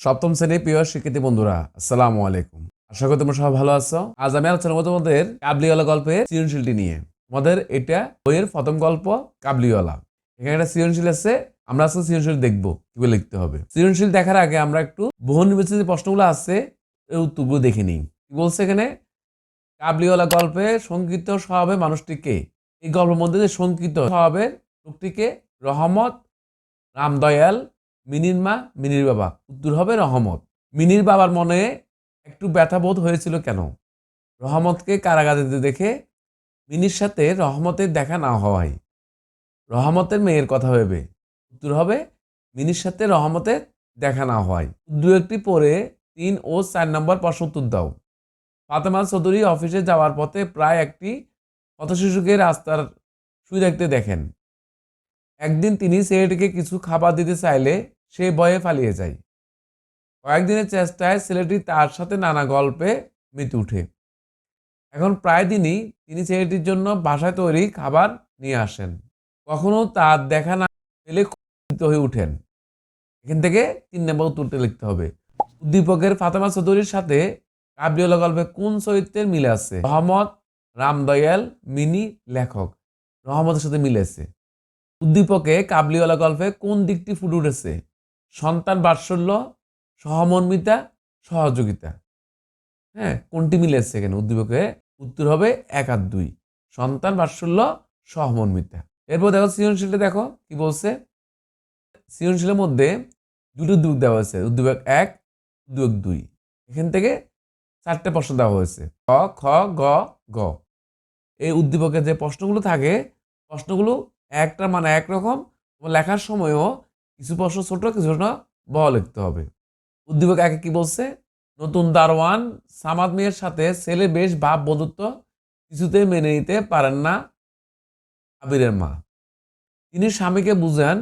সপ্তম শ্রেণির প্রিয় শিক্ষার্থী বন্ধুরা, আসসালামু আলাইকুম। আশা করি তোমরা সবাই ভালো আছো। আজ আমি আলোচনা করব তোমাদের কাবলিওয়ালা গল্পের সৃজনশীলটি নিয়ে। আমাদের এটা বইয়ের প্রথম গল্প কাবলিওয়ালা। এখানে একটা সৃজনশীল আছে, আমরা আজকে সৃজনশীল দেখব, কীভাবে লিখতে হবে। সৃজনশীল দেখার আগে আমরা একটু বহু নির্বাচিত প্রশ্নগুলো আছে এই উত্তরগুলো দেখে নিই। কি বলছে এখানে? কাবলিওয়ালা গল্পে সংকীর্ত স্বভাবে মানুষটিকে এই গল্পের মধ্যে যে সংকীর্ত স্বভাবের লোকটিকে রহমত রামদয়াল মিনির মা, মিনির বাবা। উত্তর হবে রহমত। মিনির বাবার মনে একটু ব্যথাবোধ হয়েছিল কেন? রহমতকে কারাগারে দেখে মিনির সাথে রহমতের দেখা না হওয়ায়। রহমতের মেয়ের কথা ভেবে। উত্তর হবে মিনির সাথে রহমতের দেখা না হওয়ায়। দু একটি পরে তিন ও চার নম্বর প্রশ্ন উত্তর দাও। ফাতেমা চৌধুরী অফিসে যাওয়ার পথে প্রায় একটি পথশিশুকে রাস্তার শুয়ে দেখতে দেখেন। একদিন তিনি ছেলেটিকে কিছু খাবার দিতে চাইলে সে ভয়ে পালিয়ে যায়। কয়েকদিনের চেষ্টায় ছেলেটি তার সাথে নানা গল্পে মেতে উঠে এখন প্রায় দিনই তিনি ছেলেটির জন্য বাসায় তৈরি খাবার নিয়ে আসেন। কখনো তার দেখা না পেলে ক্ষুব্ধ হয়ে উঠেন এখান থেকে তিন নম্বর উত্তরটা লিখতে হবে। উদ্দীপকের ফাতেমা চৌধুরীর সাথে কাবলিওলা গল্পে কোন চরিত্রের মিলে আছে? রহমত রামদয়াল মিনি লেখক। রহমতের সাথে মিলেছে উদ্দীপকে কাবলিওয়ালা গল্পে কোন দিকটি ফুটে উঠেছে? সন্তান বাৎসল্য, সহমর্মিতা, সহযোগিতা। হ্যাঁ কোনটি মিলেছে এখানে? উদ্দীপকে উত্তর হবে এক আর দুই। সন্তান বাৎসল্য, সহমর্মিতা। এরপর দেখো সৃজনশীলটা দেখো, কি বলছে? সৃজনশীলের মধ্যে দুটো উদ্যোগ দেওয়া হয়েছে উদ্যোগ এক উদ্যোগ দুই। এখান থেকে চারটে প্রশ্ন দেওয়া হয়েছে। ক, খ, গ গ। এই উদ্দীপকের যে প্রশ্নগুলো থাকে, প্রশ্নগুলো একটা মানে একরকম, লেখার সময়ও কিছু প্রশ্ন ছোট, কিছু প্রশ্ন বড় লিখতে হবে। উদ্দীপক একে কি বলছে? নতুন দারোয়ান সামাদ মেয়ের সাথে ছেলে বেশ ভাব বন্ধুত্ব কিছুতে মেনে নিতে পারেন না আবিরের মা। তিনি স্বামীকে বুঝান,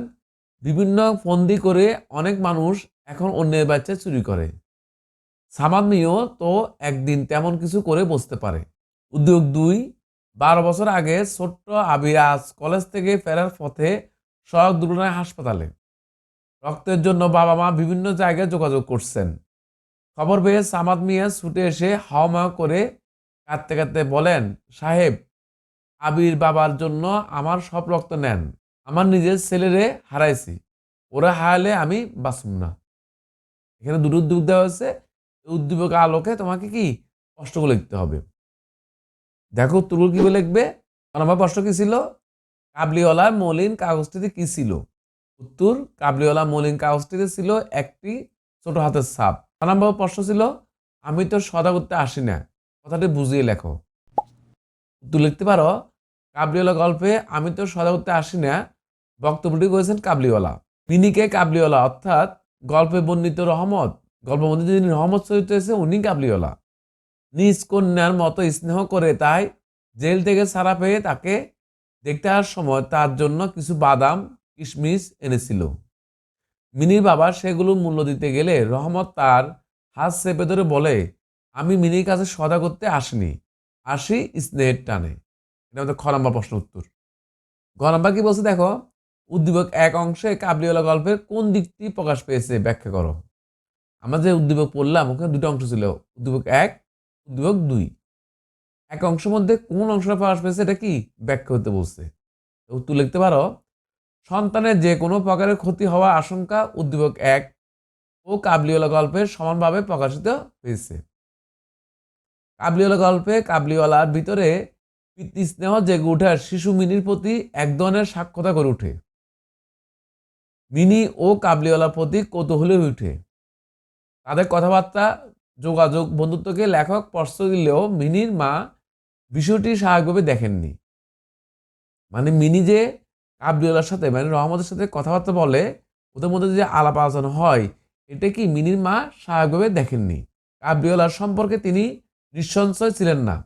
বিভিন্ন ফন্দি করে অনেক মানুষ এখন অন্যের বাচ্চা চুরি করে। সামাদ মিয়াও তো একদিন তেমন কিছু করে বসতে পারে। উদ্যোগ দুই, বারো বছর আগে ছোট্ট আবিরাজ কলেজ থেকে ফেরার পথে সড়ক দুর্ঘটনায় হাসপাতালে। রক্তের জন্য বাবা মা বিভিন্ন জায়গায় যোগাযোগ করছেন। খবর পেয়ে সামাদ মিয়া ছুটে এসে হাওয়া করে কাঁদতে কাঁদতে বলেন, সাহেব, আবির বাবার জন্য আমার সব রক্ত নেন। আমার নিজের ছেলেরে হারাইছি। ওরা হারালে আমি বাঁচব না। এখানে দুটো উদ্যোগ দেওয়া হয়েছে। উদ্দীপক আলোকে তোমাকে কি কষ্টগুলো লিখতে হবে? দেখো উত্তরগুলো কীভাবে লিখবে? আমার প্রশ্ন কি ছিল? কাবলিওয়ালার মলিন কাগজটিতে কি ছিল? উত্তর কাবলিওয়ালা মলিন কাগজটিতে ছিল একটি ছোট হাতের ছাপ। চার নম্বর প্রশ্ন ছিল, আমি তো সদা করতে আসি না। কথাটি বুঝিয়ে লেখো। উত্তর লিখতে পারো, কাবলিওয়ালা গল্পে আমি তো সদা করতে আসি না। বক্তব্যটি করেছেন কাবলিওয়ালা। মিনিকে কাবলিওয়ালা? অর্থাৎ গল্পে বর্ণিত রহমত, গল্পের মধ্যে যিনি রহমত চরিত্র হয়েছে উনি কাবলিওয়ালা। নিজ কন্যার মতো স্নেহ করে তাই জেল থেকে ছাড়া পেয়ে তাকে দেখতে আসার সময় তার জন্য কিছু বাদাম কিশমিশ এনেছিল। মিনির বাবা সেগুলো মূল্য দিতে গেলে রহমত তার হাত চেপে ধরে বলে, আমি মিনির কাছে সদা করতে আসিনি। আসি স্নেহের টানে। এটা আমাদের খ নম্বর প্রশ্ন উত্তর। গ কি বলছে দেখো? উদ্দীপক এক অংশে কাবলিওয়ালা গল্পের কোন দিকটি প্রকাশ পেয়েছে ব্যাখ্যা করো। আমরা যে উদ্দীপক পড়লাম, ওখানে দুটো অংশ ছিল, উদ্দীপক এক, উদ্দীপক দুই। এক অংশের মধ্যে কোন অংশটা প্রকাশ পেয়েছে, এটা কি ব্যাখ্যা হতে বলছে? তো উত্তর লিখতে পারো? সন্তানের যে কোনো প্রকারের ক্ষতি হওয়ার আশঙ্কা উদ্দীপক এক ও কাবলিওয়ালা গল্পে সমানভাবে প্রকাশিত হয়েছে। কাবলিওয়ালা গল্পে কাবলিওয়ালার ভিতরে পিতৃ স্নেহ জেগে উঠে শিশু মিনির প্রতি এক ধরনের সাক্ষতা করে উঠে মিনি ও কাবলিওয়ালার প্রতি কৌতূহলী হয়ে উঠে তাদের কথাবার্তা, যোগাযোগ, বন্ধুত্বকে লেখক স্পর্শ দিলেও মিনির মা বিষয়টি স্বাভাবিকভাবে দেখেননি। মানে মিনি যে কাবলিওয়ালার সাথে মানে রহমতের সাথে কথাবার্তা বলে ওদের মধ্যে যে আলাপ আলোচনা হয়, এটা কি মিনির মা স্বাভাবিকভাবে দেখেননি? কাবলিওয়ালার সম্পর্কে তিনি নিঃসংশয় ছিলেন না।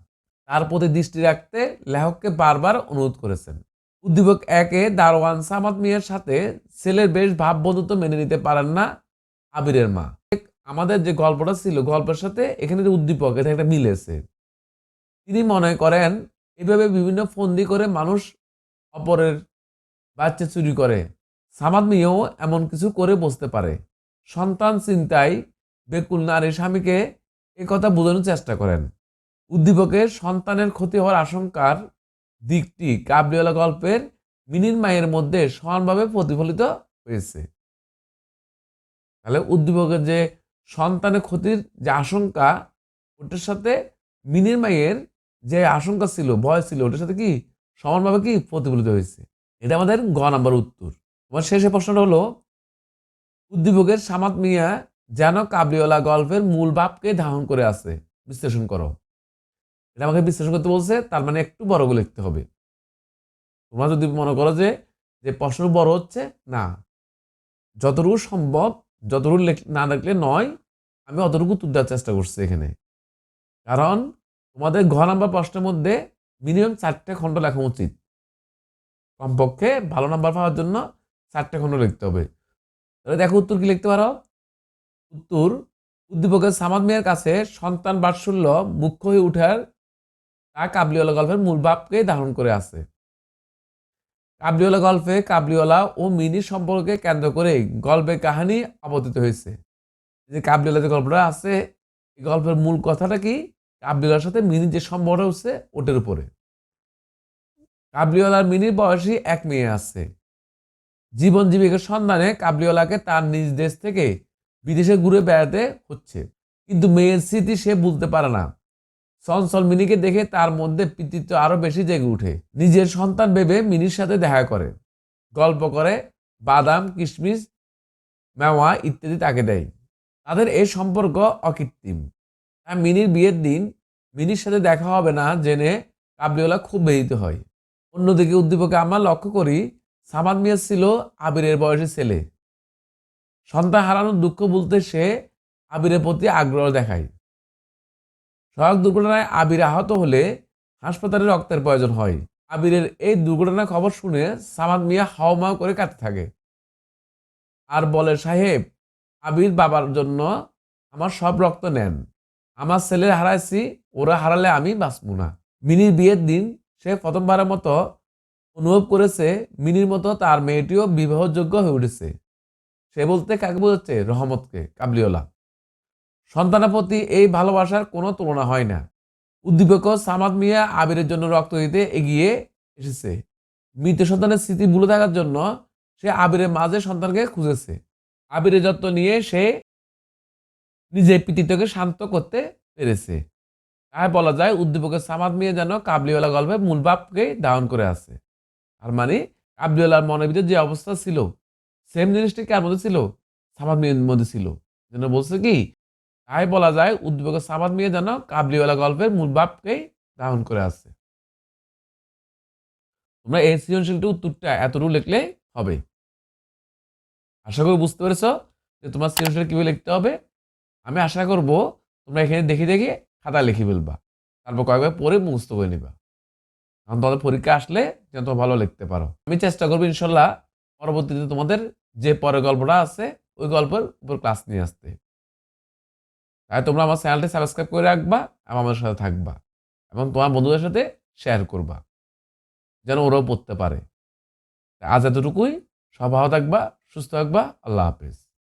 তার প্রতি দৃষ্টি রাখতে লেখককে বারবার অনুরোধ করেছেন। উদ্দীপক একে দারোয়ান সামাদ মিয়ার সাথে ছেলের বেশ ভাব বন্ধুত্ব মেনে নিতে পারেন না আবিরের মা। আমাদের যে গল্পটা ছিল, গল্পের সাথে এখানে যে উদ্দীপক এটা একটা মিলেছে তিনি মনে করেন, এভাবে বিভিন্ন ফন্দি করে মানুষ অপরের বাচ্চা চুরি করে। সামাদ মিয়াও এমন কিছু করে বসতে পারে। সন্তান চিন্তায় বেকুল নারী স্বামীকে কথা বোঝানোর চেষ্টা করেন। উদ্দীপকের সন্তানের ক্ষতি হওয়ার আশঙ্কার দিকটি কাবলিওয়ালা গল্পের মিনির মায়ের মধ্যে সমানভাবে প্রতিফলিত হয়েছে। তাহলে উদ্দীপকের যে সন্তানের ক্ষতির যে আশঙ্কা, ওটার সাথে মিনির মায়ের যে আশঙ্কা ছিল, ভয় ছিল, ওটার সাথে কি সমানভাবে কি প্রতিফলিত হয়েছে? এটা আমাদের গ নাম্বার উত্তর। তোমার শেষে প্রশ্নটা হলো, উদ্দীপকের সামাত মিয়া যেন কাবলিওয়ালা গল্পের মূল ভাবকে ধারণ করে আছে, বিশ্লেষণ করো। এটা আমাকে বিশ্লেষণ করতে বলছে, তার মানে একটু বড় লিখতে হবে। তোমরা যদি মনে করো যে যে প্রশ্ন বড় হচ্ছে, না। যতটুকু সম্ভব, যতটুকু না লিখলে নয়, আমি অতটুকু উত্তর দেওয়ার চেষ্টা করছি এখানে। কারণ তোমাদের ঘ নাম্বার প্রশ্নের মধ্যে মিনিমাম চারটে খণ্ড লেখা উচিত। কমপক্ষে ভালো নাম্বার পাওয়ার জন্য চারটে খণ্ড লিখতে হবে। তাহলে দেখো উত্তর কি লিখতে পারো? উত্তর, উদ্দীপকের সামাদ মিয়ার কাছে সন্তান বাৎসল্য মুখ্য হয়ে ওঠার তা কাবলিওয়ালা গল্পের মূল ভাবকে ধারণ করে আছে। কাবলিওয়ালা গল্পে কাবলিওয়ালা ও মিনির সম্পর্কে কেন্দ্র করে গল্পের কাহিনী অবতীত হয়েছে। যে কাবলিওয়ালা যে গল্পটা আছে, এই গল্পের মূল কথাটা কি? কাবলিওয়ালার সাথে মিনির যে সম্পর্কটা হচ্ছে ওটার উপরে। কাবলিওয়ালার মিনির বয়সী এক মেয়ে আছে। জীবন জীবিকার সন্ধানে কাবলিওয়ালাকে তার নিজ দেশ থেকে বিদেশে ঘুরে বেড়াতে হচ্ছে। কিন্তু মেয়ের স্মৃতি সে বুঝতে পারে না। চঞ্চল মিনিকে দেখে তার মধ্যে পিতৃত্ব আরও বেশি জেগে উঠে নিজের সন্তান ভেবে মিনির সাথে দেখা করে। গল্প করে, বাদাম, কিশমিশ, মেওয়া ইত্যাদি তাকে দেয়। তাদের এই সম্পর্ক অকৃত্রিম। তাই মিনির বিয়ের দিন মিনির সাথে দেখা হবে না জেনে কাবলিওয়ালা খুব বেরিত হয়। অন্যদিকে উদ্দীপকে আমরা লক্ষ্য করি, সামাদ মিয়া ছিল আবিরের বয়সী ছেলে। সন্তান হারানোর দুঃখ বলতে সে আবিরের প্রতি আগ্রহ দেখায়। সড়ক দুর্ঘটনায় আবির আহত হলে হাসপাতালে রক্তের প্রয়োজন হয়। আবিরের এই দুর্ঘটনার খবর শুনে সামাদ মিয়া হাওমাও করে কাঁদতে থাকে। আর বলে, সাহেব, আবির বাবার জন্য আমার সব রক্ত নেন। আমার ছেলে হারাইছি, ওরা হারালে আমি বাঁচবো না। মিনির বিয়ের দিন সে প্রথমবারের মতো অনুভব করেছে, মিনির মতো তার মেয়েটিও বিবাহযোগ্য হয়ে উঠেছে। সে বলতে কাকে বোঝাচ্ছে? রহমতকে কাবলিওলা সন্তানের প্রতি এই ভালোবাসার কোনো তুলনা হয় না। উদ্দীপক সামাদ মিয়া আবিরের জন্য রক্ত দিতে এগিয়ে এসেছে। মৃত সন্তানের স্মৃতি ভুলে থাকার জন্য সে আবিরের মাঝে সন্তানকে খুঁজেছে। আবিরের যত্ন নিয়ে সে নিজের পিতৃত্বকে শান্ত করতে পেরেছে। তাই বলা যায় উদ্দীপকের সামাদ মিয়া যেন কাবলিওয়ালা গল্পে মূল ভাবকে ধারণ করে আছে। আর মানে কাবলিওয়ালার মনের ভিতরে যে অবস্থা ছিল সেম জিনিসটি কার মধ্যে ছিল? সামাদ মিয়ার মধ্যে ছিল। যেন বলছে কি, তাই বলা যায় উদ্দীপকের সামাদ মিয়া যেন কাবলিওয়ালা গল্পের মূল ভাবকেই ধারণ করে আছে। তোমরা এই সৃজনশীলটি উত্তরটা এতটুকু লিখলে হবে। আশা করি বুঝতে পেরেছ যে তোমার সৃজনশীল কীভাবে লিখতে হবে। আমি আশা করব তোমরা এখানে দেখে দেখে খাতা লিখে ফেলবা। তারপর কয়েকবার পরে মুখস্থ করে নিবা। কারণ তোমাদের পরীক্ষা আসলে যেন তোমরা ভালো লিখতে পারো। আমি চেষ্টা করব ইনশাল্লাহ পরবর্তীতে তোমাদের যে পরের গল্পটা আছে, ওই গল্পের উপর ক্লাস নিয়ে আসতে। তাই তোমরা আমার চ্যানেলটি সাবস্ক্রাইব করে রাখবা এবং আমাদের সাথে থাকবা, এবং তোমার বন্ধুদের সাথে শেয়ার করবা, যেন ওরাও পড়তে পারে। আজ এতটুকুই। সব ভালো থাকবা, সুস্থ থাকবা। আল্লাহ হাফেজ।